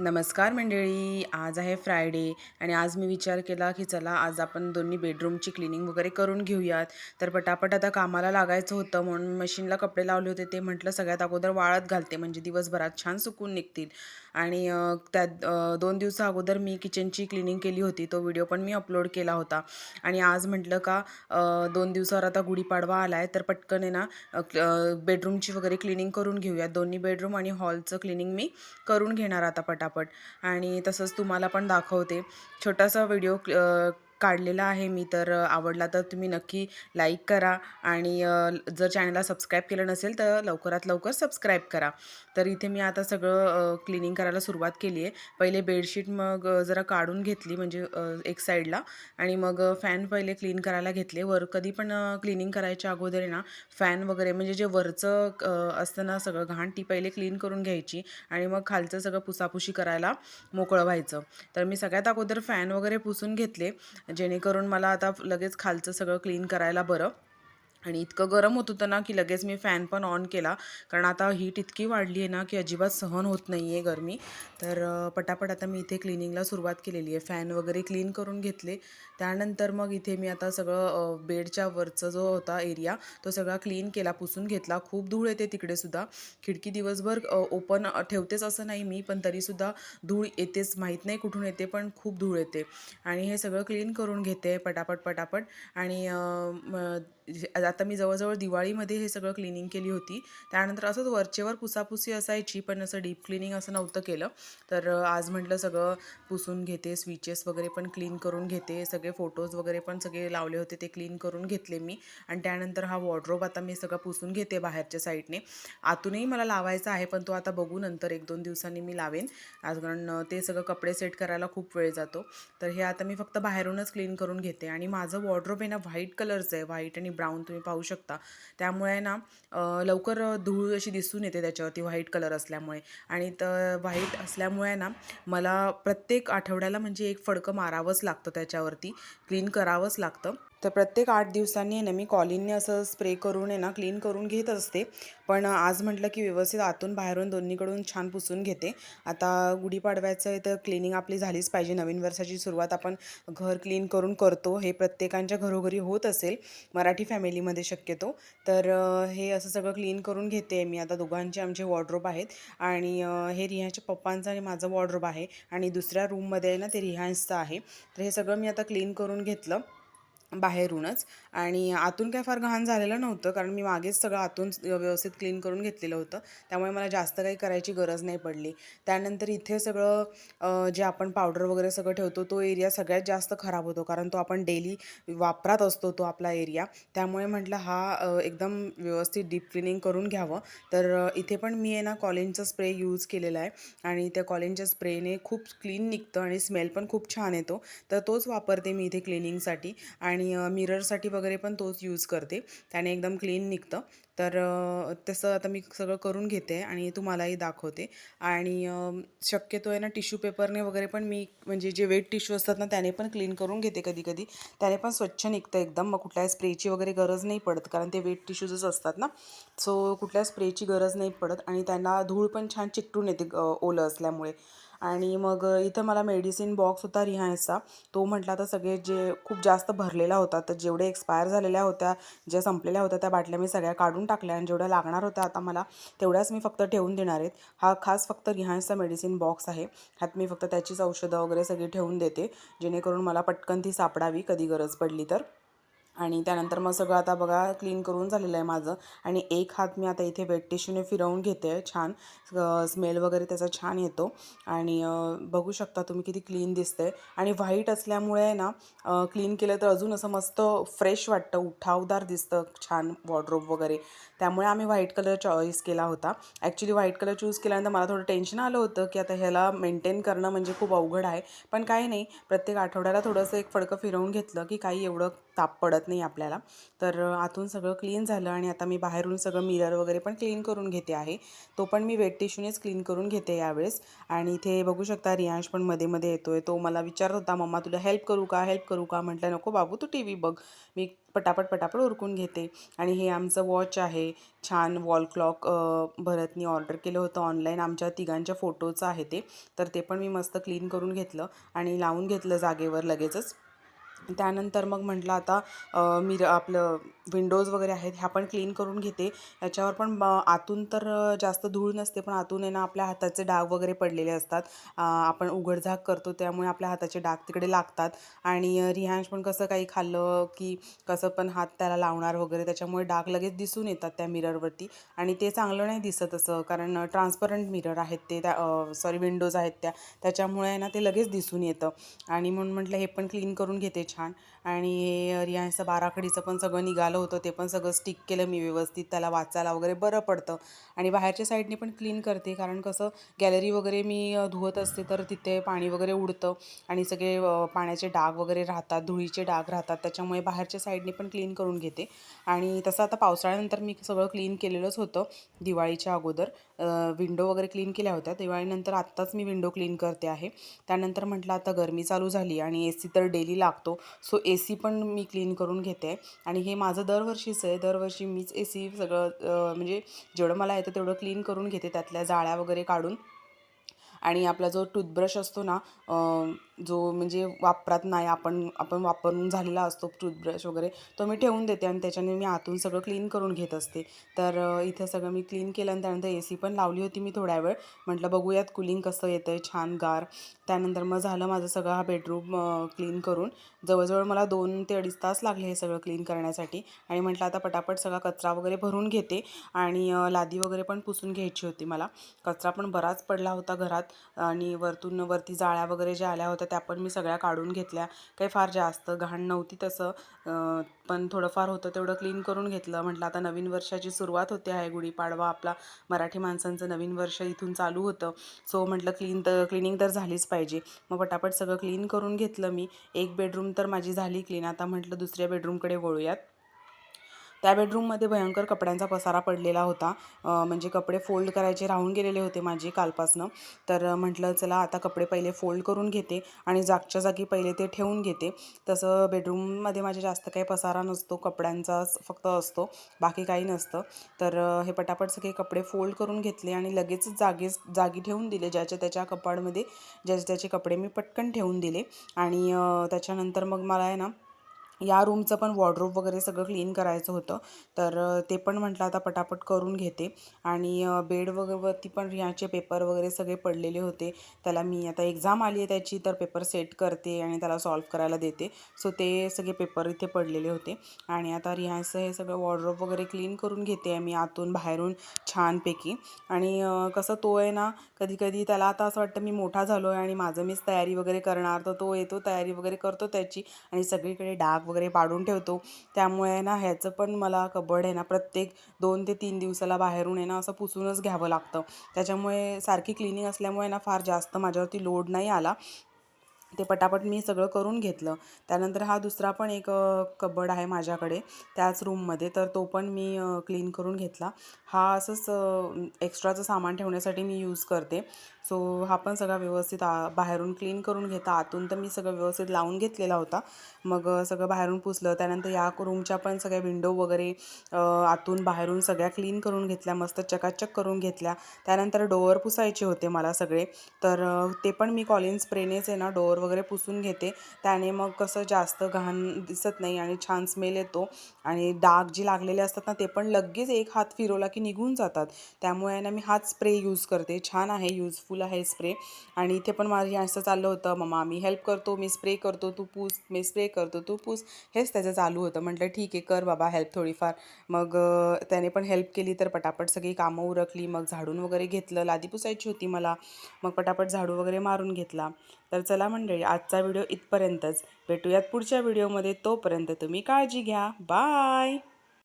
नमस्कार मंडळी आज आहे फ्रायडे आणि आज मी विचार केला की चला आज आपण दोन्ही बेडरूमची क्लिनिंग वगैरे करून घेऊयात. तर पटापट आता कामाला लागायचं होतं म्हणून मशीनला कपडे लावले होते. ते म्हटलं सगळ्यात अगोदर वाळत घालते म्हणजे दिवसभरात छान सुकून निघतील. आणि त्यात दोन दिवसा अगोदर मी किचनची क्लिनिंग केली होती. तो व्हिडिओ पण मी अपलोड केला होता. आणि आज म्हटलं का दोन दिवसावर आता गुढीपाडवा आला आहे तर पटकन आहे ना बेडरूमची वगैरे क्लिनिंग करून घेऊयात. दोन्ही बेडरूम आणि हॉलचं क्लिनिंग मी करून घेणार आता पटापट. आणि तसंच तुम्हाला पण दाखवते. छोटासा व्हिडिओ काढलेला आहे मी तर आवडला तर तुम्ही नक्की लाईक करा आणि जर चॅनलला सबस्क्राईब केलं नसेल तर लवकरात लवकर सबस्क्राईब करा. तर इथे मी आता सगळं क्लिनिंग करायला सुरुवात केली आहे पहिले बेडशीट मग जरा काढून घेतली म्हणजे एक साईडला आणि मग फॅन पहिले क्लीन करायला घेतले. वर कधी पण क्लिनिंग करायच्या अगोदर ना फॅन वगैरे म्हणजे जे वरचं असतं ना सगळं घाण ती पहिले क्लीन करून घ्यायची आणि मग खालचं सगळं पुसापुशी करायला मोकळं व्हायचं. तर मी सगळ्यात अगोदर फॅन वगैरे पुसून घेतले. जेणेकरून मला आता लगेच खालचं सगळं क्लीन करायला बरं. आणि इतकं गरम होत होतं ना की लगेच मी फॅन पण ऑन केला. कारण आता हीट इतकी वाढली आहे ना की अजिबात सहन होत नाही आहे गरमी. तर पटापट आता मी इथे क्लिनिंगला सुरुवात केलेली आहे फॅन वगैरे क्लीन करून घेतले. त्यानंतर मग इथे मी आता सगळं बेडच्या वरचा जो होता एरिया तो सगळा क्लीन केला पुसून घेतला. खूप धूळ येते तिकडेसुद्धा खिडकी दिवसभर ओपन ठेवतेच असं नाही मी पण तरीसुद्धा धूळ येतेच. माहीत नाही कुठून येते पण खूप धूळ येते. आणि हे सगळं क्लीन करून घेते पटापट पटापट. आणि आता मी जवळजवळ दिवाळीमध्ये हे सगळं क्लिनिंग केली होती. त्यानंतर असंच वरचेवर पुसापुसी असायची पण असं डीप क्लिनिंग असं नव्हतं केलं. तर आज म्हटलं सगळं पुसून घेते स्विचेस वगैरे पण क्लीन करून घेते. सगळे फोटोज वगैरे पण सगळे लावले होते ते क्लीन करून घेतले मी. आणि त्यानंतर हा वॉर्ड्रोब आता मी सगळं पुसून घेते बाहेरच्या साईडने आतूनही मला लावायचा आहे पण तो आता बघू नंतर एक दोन दिवसांनी मी लावेन. आज कारण ते सगळं कपडे सेट करायला खूप वेळ जातो. तर हे आता मी फक्त बाहेरूनच क्लीन करून घेते. आणि माझं वॉर्ड्रोब आहे ना व्हाईट कलरचं आहे. व्हाईट आणि ब्राऊन तुम्ही पाहू शकता. त्यामुळे ना लवकर धूळ अशी दिसून येते त्याच्यावरती व्हाईट कलर असल्यामुळे. आणि तर व्हाईट असल्यामुळे ना मला प्रत्येक आठवड्याला म्हणजे एक फडकं मारावंच लागतं त्याच्यावरती. क्लीन करावंच लागतं. तर प्रत्येक आठ दिवसांनी आहे ना मी कॉलिनने असं स्प्रे करून आहे ना क्लीन करून घेत असते. पण आज म्हटलं की व्यवस्थित आतून बाहेरून दोन्हीकडून छान पुसून घेते. आता गुढीपाडव्याचं आहे तर क्लिनिंग आपली झालीच पाहिजे. नवीन वर्षाची सुरुवात आपण घर क्लीन करून करतो. हे प्रत्येकांच्या घरोघरी होत असेल. मराठी फॅमिलीमध्ये शक्यतो. तर हे असं सगळं क्लीन करून घेते मी. आता दोघांचे आमचे वॉर्ड्रोब आहेत. आणि हे रिहाच्या पप्पांचं आणि माझं वॉर्ड्रोब आहे. आणि दुसऱ्या रूममध्ये आहे ना ते रिहान्सचं आहे. तर हे सगळं मी आता क्लीन करून घेतलं. बाहेरूनच. आणि आतून काय फार घाण झालेलं नव्हतं कारण मी मागेच सगळं आतून व्यवस्थित क्लीन करून घेतलेलं होतं. त्यामुळे मला जास्त काही करायची गरज नाही पडली. त्यानंतर इथे सगळं जे आपण पावडर वगैरे सगळं ठेवतो तो एरिया सगळ्यात जास्त खराब होतो. कारण तो आपण डेली वापरात असतो तो आपला एरिया त्यामुळे म्हटलं हा एकदम व्यवस्थित डीप क्लिनिंग करून घ्यावं. तर इथे पण मी आहे ना कॉलिनचा स्प्रे यूज केलेला आहे. आणि त्या कॉलिनच्या स्प्रेने खूप क्लीन निघतं आणि स्मेल पण खूप छान येतो. तर तोच वापरते मी इथे क्लिनिंगसाठी आणि आणि मिररसाठी वगैरे पण तोच यूज करते. त्याने एकदम क्लीन निघतं. तर तसं आता मी सगळं करून घेते आणि तुम्हालाही दाखवते. आणि शक्यतो आहे ना टिश्यू पेपरने वगैरे पण मी म्हणजे जे वेट टिश्यू असतात ना त्याने पण क्लीन करून घेते कधी कधी त्याने पण स्वच्छ निघतं एकदम. मग कुठल्या स्प्रेची वगैरे गरज नाही पडत. कारण ते वेट टिश्यूजच असतात ना. सो कुठल्या स्प्रेची गरज नाही पडत. आणि त्यांना धूळ पण छान चिकटून येते ओलं असल्यामुळे. आणि मग इथं मला मेडिसिन बॉक्स होता रिहायचा. तो म्हटला तर सगळे जे खूप जास्त भरलेला होता तर जेवढे एक्सपायर झालेल्या होत्या ज्या संपलेल्या होत्या त्या बाटल्या मी सगळ्या काढून टाकल्या आणि जेवढ्या लागणार होत्या आता मला तेवढ्याच मी फक्त ठेवून देणार आहेत. हा खास फक्त रिहायचा मेडिसिन बॉक्स आहे. ह्यात मी फक्त त्याचीच औषधं वगैरे सगळी ठेवून देते जेणेकरून मला पटकन ती सापडावी कधी गरज पडली तर. आणि त्यानंतर मग सगळं आता बघा क्लीन करून झालेलं आहे माझं. आणि एक हात मी आता इथे वेट टिश्यूने फिरवून घेते आहे छान स्मेल वगैरे त्याचा छान येतो. आणि बघू शकता तुम्ही किती क्लीन दिसते आणि व्हाईट असल्यामुळे ना क्लीन केलं तर अजून असं मस्त फ्रेश वाटतं. उठावदार दिसतं छान वॉर्ड्रोब वगैरे. त्यामुळे आम्ही व्हाईट कलर चॉईस केला होता. ॲक्च्युली व्हाईट कलर चूज केल्यानंतर मला थोडं टेन्शन आलं होतं की आता ह्याला मेंटेन करणं म्हणजे खूप अवघड आहे. पण काही नाही प्रत्येक आठवड्याला थोडंसं एक फडकं फिरवून घेतलं की काही एवढं ताप पडत नाही आपल्याला. तर आतून सगळं क्लीन झालं आणि आता मी बाहेरून सगळं मिरर वगैरे पण क्लीन करून घेते आहे. तो पण मी वेट टिश्यूनेच क्लीन करून घेते यावेळेस. आणि इथे बघू शकता रियांश पण मध्ये मध्ये येतो आहे तो मला विचारत होता मम्मा तुला हेल्प करू का? हेल्प करू का? म्हटलं नको बाबू तू टी व्ही बघ. मी पटापट पटापट उरकून घेते. आणि हे आमचं वॉच आहे. छान वॉल क्लॉक भरतनी ऑर्डर केलं होतं ऑनलाईन आमच्या तिघांच्या फोटोचं आहे ते. तर ते पण मी मस्त क्लीन करून घेतलं आणि लावून घेतलं जागेवर लगेचच. त्यानंतर मग म्हटलं आता मिर आपलं विंडोज वगैरे आहेत ह्या पण क्लीन करून घेते. याच्यावर पण आतून तर जास्त धूळ नसते पण आतून आहे ना आपल्या हाताचे डाग वगैरे पडलेले असतात. आपण उघडझाक करतो त्यामुळे आपल्या हाताचे डाग तिकडे लागतात. आणि रिहांश पण कसं काही खाल्लं की कसं पण हात त्याला लावणार वगैरे त्याच्यामुळे डाग लगेच दिसून येतात त्या मिररवरती आणि ते चांगलं नाही दिसत असं कारण ट्रान्सपरंट मिरर आहेत ते त्या सॉरी विंडोज आहेत त्या. त्याच्यामुळे ना ते लगेच दिसून येतं. आणि म्हणून म्हटलं हे पण क्लीन करून घेते छान. छान. आणि हे रियांचं बाराखडीचं पण सगळं निघालं होतं ते पण सगळं स्टिक केलं मी व्यवस्थित त्याला वाचायला वगैरे बरं पडतं. आणि बाहेरच्या साईडने पण क्लीन करते कारण कसं गॅलरी वगैरे मी धुवत असते तर तिथे पाणी वगैरे उडतं आणि सगळे पाण्याचे डाग वगैरे राहतात धुळीचे डाग राहतात त्याच्यामुळे बाहेरच्या साईडने पण क्लीन करून घेते. आणि तसं आता पावसाळ्यानंतर मी सगळं क्लीन केलेलंच होतं दिवाळीच्या अगोदर. विंडो वगैरे क्लीन केल्या होत्या दिवाळीनंतर आत्ताच मी विंडो क्लीन करते आहे. त्यानंतर म्हटलं आता गरमी चालू झाली आणि ए सी तर डेली लागतो सो ए सी पण मी क्लीन करून घेते. आणि हे माझं दरवर्षीचं आहे. दरवर्षी मीच ए सी सगळं म्हणजे जेवढं मला येतं तेवढं क्लीन करून घेते त्यातल्या जाळ्या वगैरे काढून. आणि आपला जो टूथब्रश असतो ना जो म्हणजे वापरात नाही आपण आपण वापरून झालेला असतो टूथब्रश वगैरे तो मी ठेवून देते आणि त्याच्याने मी आतून सगळं क्लीन करून घेत असते. तर इथं सगळं मी क्लीन केलं आणि त्यानंतर ए सी पण लावली होती मी थोड्या वेळ. म्हटलं बघूयात कुलिंग कसं येतं आहे छान गार. त्यानंतर मग झालं माझं सगळं हा बेडरूम क्लीन करून. जवळजवळ मला दोन ते अडीच तास लागले हे सगळं क्लीन करण्यासाठी. आणि म्हटलं आता पटापट सगळा कचरा वगैरे भरून घेते आणि लादी वगैरे पण पुसून घ्यायची होती मला. कचरा पण बराच पडला होता घरात आणि वरतून वरती जाळ्या वगैरे ज्या आल्या होत्या त्या पण मी सगळ्या काढून घेतल्या. काही फार जास्त घाण नव्हती तसं. पण थोडंफार होतं तेवढं क्लीन करून घेतलं. म्हटलं आता नवीन वर्षाची सुरुवात होते आहे गुढीपाडवा आपला. मराठी माणसांचं नवीन वर्ष इथून चालू होतं. सो म्हटलं क्लीन तर क्लिनिंग तर झालीच पाहिजे. मग पटापट सगळं क्लीन करून घेतलं मी. एक बेडरूम तर माझी झाली क्लीन आता म्हटलं दुसऱ्या बेडरूमकडे वळूयात. त्या बेडरूममध्ये भयंकर कपड्यांचा पसारा पडलेला होता. म्हणजे कपडे फोल्ड करायचे राहून गेलेले होते माझे कालपासनं. तर म्हटलं चला आता कपडे पहिले फोल्ड करून घेते आणि जागच्या जागी पहिले ते ठेवून घेते. तसं बेडरूममध्ये माझे जास्त काही पसारा नसतो कपड्यांचाच फक्त असतो बाकी काही नसतं. तर हे पटापट सगळे कपडे फोल्ड करून घेतले आणि लगेच जागेच जागी ठेवून दिले ज्याच्या त्याच्या कपाडमध्ये ज्याचे त्याचे कपडे मी पटकन ठेवून दिले. आणि त्याच्यानंतर मग मला आहे ना या रूमचं पण वॉर्ड्रोब वगैरे सगळं क्लीन करायचं होतं. तर ते पण म्हटलं आता पटापट करून घेते. आणि बेड वगैरेवरती पण रियाचे पेपर वगैरे सगळे पडलेले होते. त्याला मी आता एक्झाम आली आहे त्याची तर पेपर सेट करते आणि त्याला सॉल्व करायला देते. सो ते सगळे पेपर इथे पडलेले होते. आणि आता रियाचं हे सगळं वॉर्ड्रोब वगैरे क्लीन करून घेते मी आतून बाहेरून छानपैकी. आणि कसं तो आहे ना कधी कधी त्याला आता असं वाटतं मी मोठा झालो आहे आणि माझं मीच तयारी वगैरे करणार. तर तो येतो तयारी वगैरे करतो त्याची. आणि सगळीकडे डाग वगैरे पाडून ठेवतो. त्यामुळे ना ह्याचं पण मला कबड आहे ना प्रत्येक दोन ते तीन दिवसाला बाहेरून आहे ना असं पुसूनच घ्यावं लागतं. त्याच्यामुळे सारखी क्लिनिंग असल्यामुळे ना फार जास्त माझ्यावरती लोड नाही आला. ते पटापट मी सगळं करून घेतलं. त्यानंतर हा दुसरा पण एक कबड आहे माझ्याकडे त्याच रूममध्ये. तर तो पण मी क्लीन करून घेतला. हा असंच एक्स्ट्राचं सामान ठेवण्यासाठी मी यूज करते. सो हा पण सगळा व्यवस्थित आ बाहेरून क्लीन करून घेता. आतून तर मी सगळं व्यवस्थित लावून घेतलेला होता. मग सगळं बाहेरून पुसलं. त्यानंतर या रूमच्या पण सगळ्या विंडो वगैरे आतून बाहेरून सगळ्या क्लीन करून घेतल्या. मस्त चकाचक करून घेतल्या. त्यानंतर डोअर पुसायचे होते मला सगळे. तर ते पण मी कॉलिन स्प्रेनेच आहे ना डोअर वगैरे पुसून घेते. त्याने मग कसं जास्त घाण दिसत नाही आणि छान स्मेल येतो. आणि डाग जे लागलेले असतात ना ते पण लगेच एक हात फिरवला की निघून जातात. त्यामुळे ना मी हात स्प्रे यूज करते. छान आहे यूजफुल आहे स्प्रे आणि इथे पण माझी असं चाललं होतं मम्मा मी हेल्प करतो मी स्प्रे करतो तू पूस मी स्प्रे करतो तू पूस. हेच त्याचं चालू होतं. म्हटलं ठीक आहे कर बाबा हेल्प थोडीफार. मग त्याने पण हेल्प केली तर पटापट सगळी कामं उरकली. मग झाडून वगैरे घेतलं. लादी पुसायची होती मला. मग पटापट झाडू वगैरे मारून घेतला. तर चला मंडळी आजचा व्हिडिओ इथपर्यंतच. भेटूयात पुढच्या व्हिडिओमध्ये. तोपर्यंत तुम्ही काळजी घ्या. बाय!